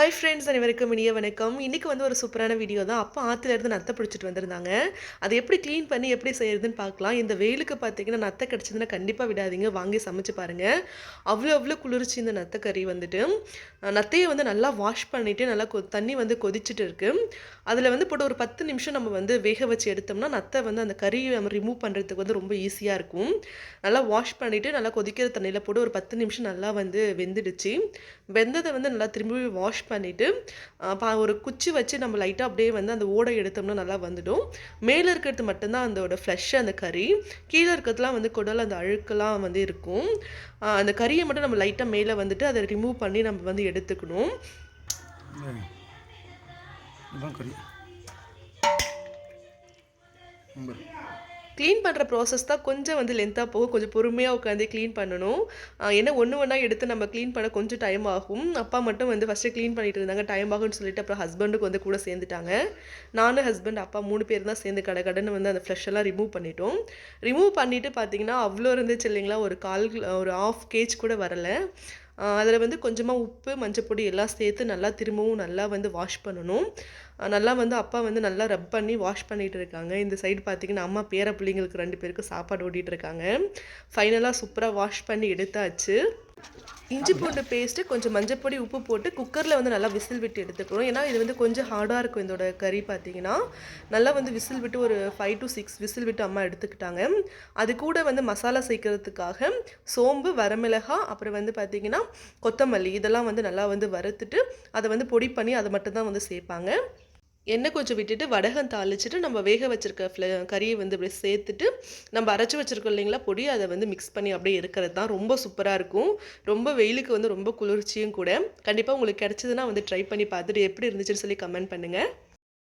Hi friends அனைவருக்கும் இனிய வணக்கம். இன்றைக்கி வந்து ஒரு சூப்பரான வீடியோ தான். அப்போ ஆற்றுல இருந்து நத்தை பிடிச்சிட்டு வந்திருந்தாங்க. அதை எப்படி க்ளீன் பண்ணி எப்படி செய்யறதுன்னு பார்க்கலாம். இந்த வெயிலுக்கு பார்த்தீங்கன்னா நத்தை கிடச்சதுன்னா கண்டிப்பாக விடாதீங்க. வாங்கி சமைச்சு பாருங்கள் அவ்வளோ அவ்வளோ குளிர்ச்சி இந்த நத்தை கறி வந்துட்டு. நத்தையை வந்து நல்லா வாஷ் பண்ணிவிட்டு நல்லா கொ தண்ணி வந்து கொதிச்சுட்டு இருக்குது அதில் வந்து போட்டு ஒரு பத்து நிமிஷம் நம்ம வந்து வேக வச்சு எடுத்தோம்னா நத்தை வந்து அந்த கறியை நம்ம ரிமூவ் பண்ணுறதுக்கு வந்து ரொம்ப ஈஸியாக இருக்கும். நல்லா வாஷ் பண்ணிவிட்டு நல்லா கொதிக்கிற தண்ணியில் போட்டு ஒரு பத்து நிமிஷம் நல்லா வந்து வெந்துடுச்சு. வெந்ததை வந்து நல்லா திரும்பி வாஷ் பண்ணிவிட்டு பா ஒரு குச்சி வச்சு நம்ம லைட்டாக அப்படியே வந்து அந்த ஓடை எடுத்தோம்னா நல்லா வந்துடும். மேலே இருக்கிறது மட்டும்தான் அதோட ஃப்ளஷ் அந்த கறி. கீழே இருக்கிறதுலாம் வந்து குடல் அந்த அழுக்கெல்லாம் வந்து இருக்கும். அந்த கறியை மட்டும் நம்ம லைட்டாக மேலே வந்துட்டு அதை ரிமூவ் பண்ணி நம்ம வந்து எடுத்துக்கணும். கறி. க்ளீன் பண்ணுற ப்ராசஸ் தான் கொஞ்சம் வந்து லென்த்தாக போகும். கொஞ்சம் பொறுமையாக உட்காந்து க்ளீன் பண்ணணும். ஆஹ் ஏன்னா ஒன்று ஒன்றா எடுத்து நம்ம க்ளீன் பண்ண கொஞ்சம் டைம் ஆகும். அப்பா மட்டும் வந்து ஃபஸ்ட்டு க்ளீன் பண்ணிட்டு இருந்தாங்க. டைம் ஆகும்னு சொல்லிட்டு அப்புறம் ஹஸ்பண்டுக்கு வந்து கூட சேர்ந்துட்டாங்க. நானும் ஹஸ்பண்ட் அப்பா மூணு பேர் தான் சேர்ந்து கடை கடைன்னு வந்து அந்த ஃப்ளஷ் எல்லாம் ரிமூவ் பண்ணிட்டோம். ரிமூவ் பண்ணிவிட்டு பார்த்தீங்கன்னா அவ்வளோ இருந்துச்சு இல்லைங்களா? ஒரு கால் ஒரு ஆஃப் கேஜ் கூட வரலை. அதில் வந்து கொஞ்சமாக உப்பு மஞ்சப்பொடி எல்லாம் சேர்த்து நல்லா திரும்பவும் நல்லா வந்து வாஷ் பண்ணணும். நல்லா வந்து அப்பா வந்து நல்லா ரப் பண்ணி வாஷ் பண்ணிகிட்டு இருக்காங்க. இந்த சைடு பார்த்தீங்கன்னா அம்மா பேர பிள்ளைங்களுக்கு ரெண்டு பேருக்கு சாப்பாடு ஓட்டிகிட்டு இருக்காங்க. ஃபைனலாக சூப்பராக வாஷ் பண்ணி எடுத்தாச்சு. இஞ்சி பூண்டு பேஸ்ட்டு கொஞ்சம் மஞ்சப்பொடி உப்பு போட்டு குக்கரில் வந்து நல்லா விசில் விட்டு எடுத்துக்கணும். ஏன்னா இது வந்து கொஞ்சம் ஹார்டாக இருக்கும் இதோட கறி பார்த்தீங்கன்னா நல்லா வந்து விசில் விட்டு ஒரு ஃபைவ் டு சிக்ஸ் விசில் விட்டு அம்மா எடுத்துக்கிட்டாங்க. அது கூட வந்து மசாலா சேர்க்கறதுக்காக சோம்பு வரமிளகாய் அப்புறம் வந்து பார்த்தீங்கன்னா கொத்தமல்லி இதெல்லாம் வந்து நல்லா வந்து வறுத்துட்டு அதை வந்து பொடி பண்ணி அதை மட்டும் தான் வந்து சேர்ப்பாங்க. எண்ணெய் கொஞ்சம் விட்டுட்டு வடகம் தாளிச்சிட்டு நம்ம வேக வச்சுருக்க ஃப்ள கறியை வந்து அப்படியே சேர்த்துட்டு நம்ம அரைச்சி வச்சிருக்கோம் இல்லைங்களா பொடி அதை வந்து மிக்ஸ் பண்ணி அப்படியே இருக்கிறது தான் ரொம்ப சூப்பராக இருக்கும். ரொம்ப வெயிலுக்கு வந்து ரொம்ப குளிர்ச்சியும் கூட. கண்டிப்பாக உங்களுக்கு கிடச்சதுன்னா வந்து ட்ரை பண்ணி பார்த்துட்டு எப்படி இருந்துச்சுன்னு சொல்லி கமெண்ட் பண்ணுங்கள்